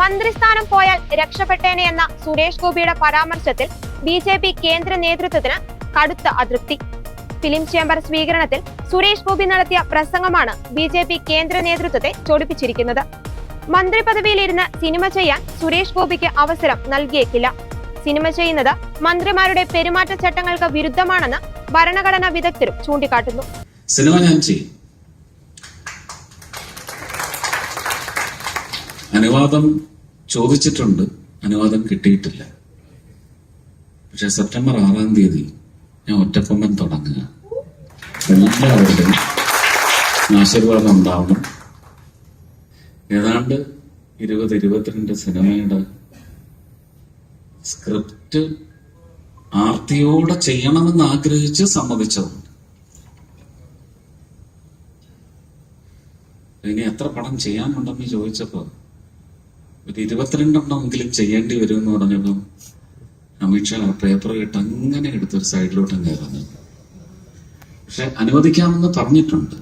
മന്ത്രിസ്ഥാനം പോയാൽ രക്ഷപ്പെട്ടേനെ എന്ന സുരേഷ് ഗോപിയുടെ പരാമർശത്തിൽ ബി ജെ പി കേന്ദ്ര നേതൃത്വത്തിന് കടുത്ത അതൃപ്തി. ഫിലിം ചേംബർ സ്വീകരണത്തിൽ സുരേഷ് ഗോപി നടത്തിയ പ്രസംഗമാണ് ബി ജെ പി കേന്ദ്ര നേതൃത്വത്തെ ചൊടിപ്പിച്ചിരിക്കുന്നത്. മന്ത്രി പദവിയിലിരുന്ന് സിനിമ ചെയ്യാൻ സുരേഷ് ഗോപിക്ക് അവസരം നൽകിയേക്കില്ല. സിനിമ ചെയ്യുന്നത് മന്ത്രിമാരുടെ പെരുമാറ്റച്ചട്ടങ്ങൾക്ക് വിരുദ്ധമാണെന്ന് ഭരണഘടനാ വിദഗ്ധരും ചൂണ്ടിക്കാട്ടുന്നു. സിനിമ ഞാൻ ചെയ്യും. അനുവാദം ചോദിച്ചിട്ടുണ്ട്. അനുവാദം കിട്ടിയിട്ടില്ല. പക്ഷെ സെപ്റ്റംബർ ആറാം തീയതി ഞാൻ ഒറ്റക്കൊമ്പൻ തുടങ്ങുക. എല്ലാവരുടെയും ആശീർവാദം ഉണ്ടാവണം. ഏതാണ്ട് ഇരുപത് ഇരുപത്തിരണ്ട് സിനിമയുടെ സ്ക്രിപ്റ്റ് ആർത്തിയോടെ ചെയ്യണമെന്ന് ആഗ്രഹിച്ച് സമ്മതിച്ചതുണ്ട്. ഇനി എത്ര പടം ചെയ്യാനുണ്ടെന്ന് ചോദിച്ചപ്പോ ഒരു ഇരുപത്തിരണ്ടെണ്ണമെങ്കിലും ചെയ്യേണ്ടി വരും എന്ന് പറഞ്ഞപ്പോ അമിത്ഷാ പേപ്പർ കേട്ട് അങ്ങനെ എടുത്തൊരു സൈഡിലോട്ട് കയറുന്നു പക്ഷെ അനുവദിക്കാമെന്ന് പറഞ്ഞിട്ടുണ്ട്.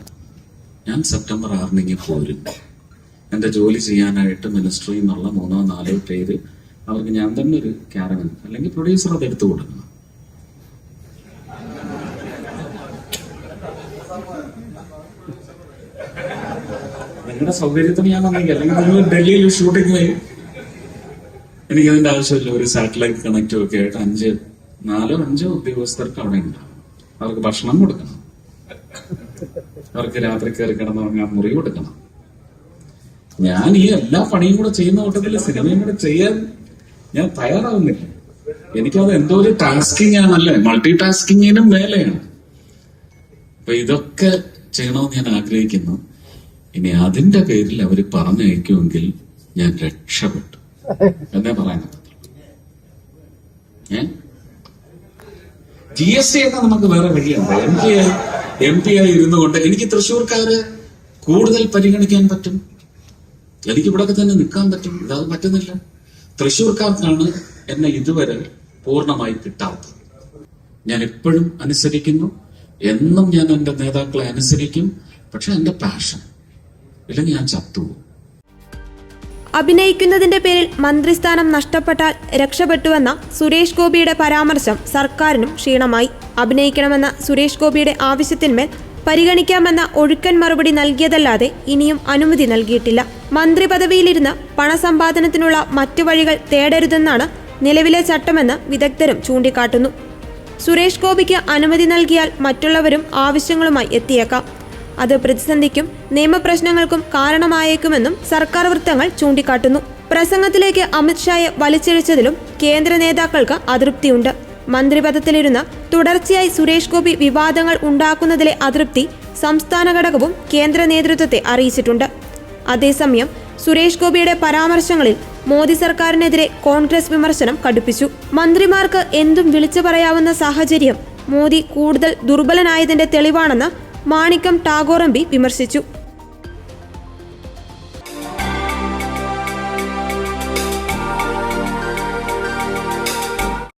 ഞാൻ സെപ്റ്റംബർ ആറിനെങ്കിൽ പോരും. എന്റെ ജോലി ചെയ്യാനായിട്ട് മിനിസ്ട്രി എന്നുള്ള മൂന്നോ നാലോ പേര് അവർക്ക് ഞാൻ തന്നെ ഒരു ക്യാരവൻ അല്ലെങ്കിൽ പ്രൊഡ്യൂസർ അത് എടുത്തു കൊടുക്കണം. നിങ്ങളുടെ സൗകര്യത്തിന് ഞാൻ വന്നെങ്കിൽ അല്ലെങ്കിൽ നിങ്ങൾ ഡൽഹിയിൽ ഷൂട്ടിംഗ് പോയി എനിക്ക് അതിന്റെ ആവശ്യമില്ല. ഒരു സാറ്റലൈറ്റ് കണക്റ്റും ഒക്കെ ആയിട്ട് അഞ്ച് നാലോ അഞ്ചോ ഉദ്യോഗസ്ഥർക്ക് അവിടെ ഉണ്ട്. അവർക്ക് ഭക്ഷണം കൊടുക്കണം. അവർക്ക് രാത്രി കയറി കിടന്നുറങ്ങാൻ മുറി കൊടുക്കണം. ഞാൻ ഈ എല്ലാ പണിയും കൂടെ ചെയ്യുന്ന കൂട്ടത്തിൽ സിനിമയും കൂടെ ചെയ്യാൻ ഞാൻ തയ്യാറാവുന്നില്ല. എനിക്കത് എന്തോ ഒരു ടാസ്കിങ് ആണല്ലേ മൾട്ടി ടാസ്കിങ്ങിനും മേലെയാണ്. അപ്പൊ ഇതൊക്കെ ചെയ്യണമെന്ന് ഞാൻ ആഗ്രഹിക്കുന്നു. ഇനി അതിന്റെ പേരിൽ അവർ പറഞ്ഞയക്കുമെങ്കിൽ ഞാൻ രക്ഷപ്പെട്ടു. എന്നേ പറയാൻ ജി എസ് ടി ഒക്കെ നമുക്ക് വേറെ വഴിയുണ്ട്. എം പി ആയി എം പി ആയി ഇരുന്നു കൊണ്ട് എനിക്ക് തൃശ്ശൂർക്കാര് കൂടുതൽ പരിഗണിക്കാൻ പറ്റും. എനിക്ക് ഇവിടെ തന്നെ നിൽക്കാൻ പറ്റും. ഇതത് പറ്റുന്നില്ല. തൃശ്ശൂർക്കാർക്കാണ് എന്നെ ഇതുവരെ പൂർണമായി കിട്ടാത്തത്. ഞാൻ എപ്പോഴും അനുസരിക്കുന്നു. എന്നും ഞാൻ എന്റെ നേതാക്കളെ അനുസരിക്കും. പക്ഷെ എന്റെ പാഷൻ ഇല്ലെങ്കിൽ ഞാൻ ചത്തുപോകും അഭിനയിക്കുന്നതിന്റെ പേരിൽ മന്ത്രിസ്ഥാനം നഷ്ടപ്പെട്ടാൽ രക്ഷപ്പെട്ടുവെന്ന സുരേഷ് ഗോപിയുടെ പരാമർശം സർക്കാരിനും ക്ഷീണമായി. അഭിനയിക്കണമെന്ന സുരേഷ് ഗോപിയുടെ ആവശ്യത്തിന്മേൽ പരിഗണിക്കാമെന്ന ഒഴുക്കൻ മറുപടി നൽകിയതല്ലാതെ ഇനിയും അനുമതി നൽകിയിട്ടില്ല. മന്ത്രി പദവിയിലിരുന്ന് പണസമ്പാദനത്തിനുള്ള മറ്റു വഴികൾ തേടരുതെന്നാണ് നിലവിലെ ചട്ടമെന്ന് വിദഗ്ധരും ചൂണ്ടിക്കാട്ടുന്നു. സുരേഷ് ഗോപിക്ക് അനുമതി നൽകിയാൽ മറ്റുള്ളവരും ആവശ്യങ്ങളുമായി എത്തിയേക്കാം. അത് പ്രതിസന്ധിക്കും നിയമപ്രശ്നങ്ങൾക്കും കാരണമായേക്കുമെന്നും സർക്കാർ വൃത്തങ്ങൾ ചൂണ്ടിക്കാട്ടുന്നു. പ്രസംഗത്തിലേക്ക് അമിത്ഷായെ വലിച്ചിഴച്ചതിലും കേന്ദ്ര നേതാക്കൾക്ക് അതൃപ്തിയുണ്ട്. മന്ത്രിപദത്തിലിരുന്ന് തുടർച്ചയായി സുരേഷ് ഗോപി വിവാദങ്ങൾ ഉണ്ടാക്കുന്നതിലെ അതൃപ്തി സംസ്ഥാന ഘടകവും കേന്ദ്ര നേതൃത്വത്തെ അറിയിച്ചിട്ടുണ്ട്. അതേസമയം സുരേഷ് ഗോപിയുടെ പരാമർശങ്ങളിൽ മോദി സർക്കാരിനെതിരെ കോൺഗ്രസ് വിമർശനം കടുപ്പിച്ചു. മന്ത്രിമാർക്ക് എന്തും വിളിച്ചു പറയാവുന്ന സാഹചര്യം മോദി കൂടുതൽ ദുർബലനായതിന്റെ തെളിവാണെന്ന് മാണിക്കം എം വിമർശിച്ചു